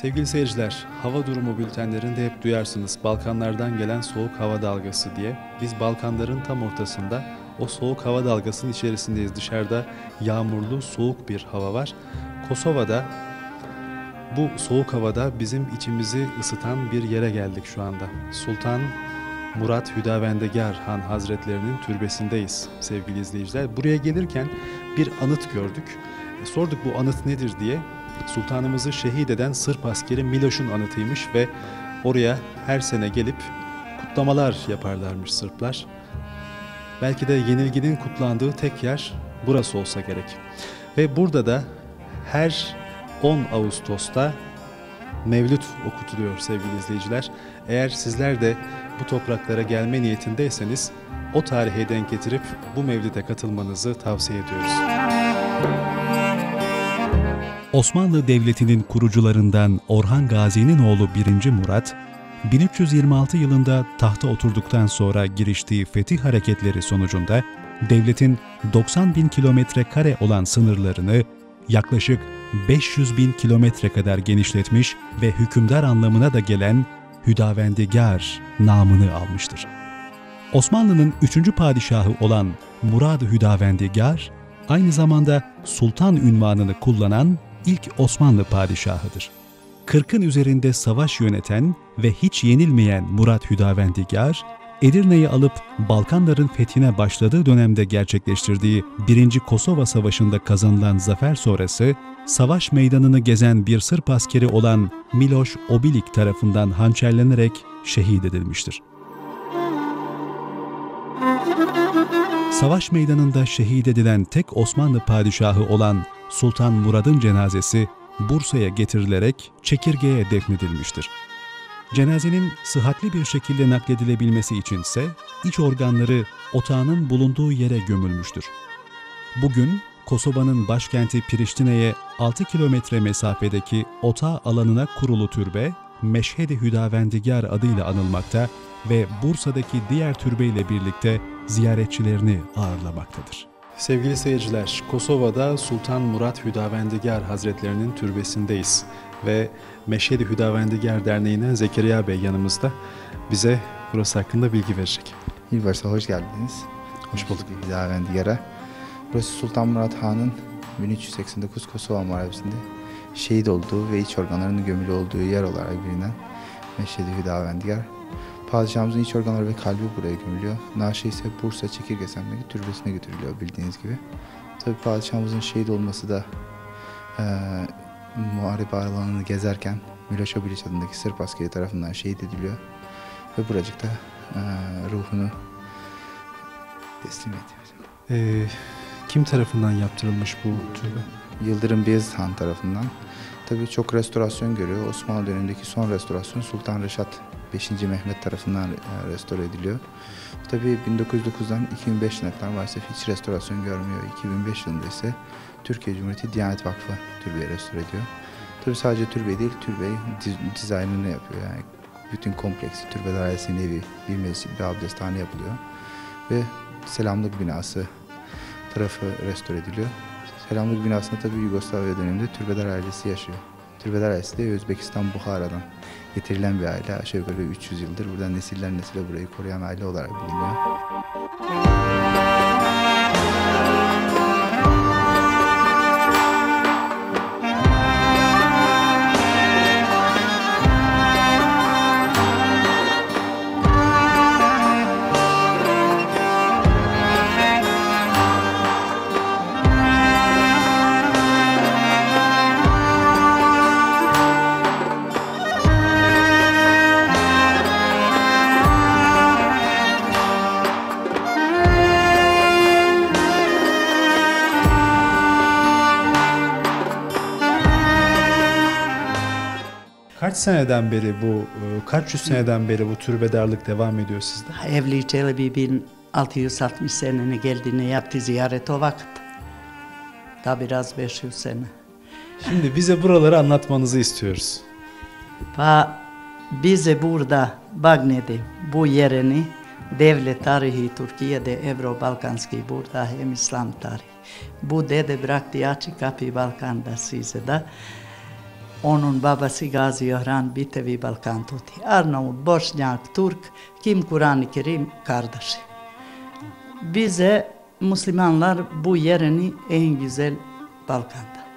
Sevgili seyirciler, hava durumu bültenlerinde hep duyarsınız Balkanlardan gelen soğuk hava dalgası diye. Biz Balkanların tam ortasında o soğuk hava dalgasının içerisindeyiz. Dışarıda yağmurlu, soğuk bir hava var. Kosova'da bu soğuk havada bizim içimizi ısıtan bir yere geldik şu anda. Sultan Murat Hüdavendegar Han Hazretlerinin türbesindeyiz sevgili izleyiciler. Buraya gelirken bir anıt gördük. E, sorduk bu anıt nedir diye. Sultanımızı şehit eden Sırp askeri Miloş'un anıtıymış ve oraya her sene gelip kutlamalar yaparlarmış Sırplar. Belki de yenilginin kutlandığı tek yer burası olsa gerek. Ve burada da her 10 Ağustos'ta Mevlüt okutuluyor sevgili izleyiciler. Eğer sizler de bu topraklara gelme niyetindeyseniz o tarihe denk getirip bu mevlide katılmanızı tavsiye ediyoruz. Osmanlı Devleti'nin kurucularından Orhan Gazi'nin oğlu 1. Murat, 1326 yılında tahta oturduktan sonra giriştiği fetih hareketleri sonucunda devletin 90 bin kilometre kare olan sınırlarını yaklaşık 500 bin kilometre kadar genişletmiş ve hükümdar anlamına da gelen Hüdavendigar namını almıştır. Osmanlı'nın üçüncü padişahı olan Murad-ı Hüdavendigar, aynı zamanda sultan ünvanını kullanan ilk Osmanlı padişahıdır. Kırkın üzerinde savaş yöneten ve hiç yenilmeyen Murat Hüdavendigar, Edirne'yi alıp Balkanların fethine başladığı dönemde gerçekleştirdiği 1. Kosova Savaşı'nda kazanılan zafer sonrası, savaş meydanını gezen bir Sırp askeri olan Miloš Obilik tarafından hançerlenerek şehit edilmiştir. Savaş meydanında şehit edilen tek Osmanlı padişahı olan Sultan Murad'ın cenazesi Bursa'ya getirilerek çekirgeye defnedilmiştir. Cenazenin sıhhatli bir şekilde nakledilebilmesi içinse iç organları otağının bulunduğu yere gömülmüştür. Bugün Kosova'nın başkenti Priştine'ye 6 kilometre mesafedeki otağı alanına kurulu türbe Meşhedi Hüdavendigar adıyla anılmakta ve Bursa'daki diğer türbeyle birlikte ziyaretçilerini ağırlamaktadır. Sevgili seyirciler, Kosova'da Sultan Murat Hüdavendigar Hazretlerinin türbesindeyiz ve Meşhedi Hüdavendigar Derneği'nden Zekeriya Bey yanımızda bize burası hakkında bilgi verecek. İlk başta hoş geldiniz. Hoş bulduk. Hüdavendigar'a. Burası Sultan Murat Han'ın 1389 Kosova Muharebesi'nde şehit olduğu ve iç organlarının gömülü olduğu yer olarak bilinen Meşhedi Hüdavendigar. Padişahımızın iç organları ve kalbi buraya gömülüyor. Naşi ise Bursa Çekirgesem'deki türbesine götürülüyor bildiğiniz gibi. Tabi padişahımızın şehit olması da e, muharebe alanını gezerken Miloš Obilić adındaki Sırp askeri tarafından şehit ediliyor. Ve buracıkta e, ruhunu teslim ediyor. Ee, kim tarafından yaptırılmış bu türbe? Yıldırım Beyazıt Han tarafından. Tabii çok restorasyon görüyor. Osmanlı dönemindeki son restorasyon Sultan Reşat 5. Mehmet tarafından e, restore ediliyor. Tabii 1909'dan 2005 yılına kadar maalesef hiç restorasyon görmüyor. 2005 yılında ise Türkiye Cumhuriyeti Diyanet Vakfı türbeyi restore ediyor. Tabii sadece türbe değil, türbeyi dizaynını yapıyor. Yani bütün kompleksi, türbe dairesinin evi, bir mescid, bir abdesthane yapılıyor. Ve selamlık binası tarafı restore ediliyor. Selamlık binasında tabii Yugoslavya döneminde türbeler ailesi yaşıyor. Türbeler ailesi de Özbekistan Buhara'dan getirilen bir aile. Aşağı yukarı 300 yıldır buradan nesiller nesile burayı koruyan aile olarak biliniyor. Kaç seneden beri bu, e, kaç yüz seneden beri bu türbedarlık devam ediyor sizde? Evliyeceği bir 1660 senene geldiğinde yaptı ziyaret o vakit. Da biraz 500 sene. Şimdi bize buraları anlatmanızı istiyoruz. Va bize burada Bagne'de bu yerini devlet tarihi Türkiye'de Evro-Balkanski burada hem İslam tarihi. Bu dede bıraktı açık kapı Balkan'da size de. Onun babası Gazi Orhan Bitevi Balkan Tuti. Arnavut, Boşnak, Türk, kim Kur'an-ı Kerim kardeşi. Bize Müslümanlar bu yerini en güzel Balkan'da.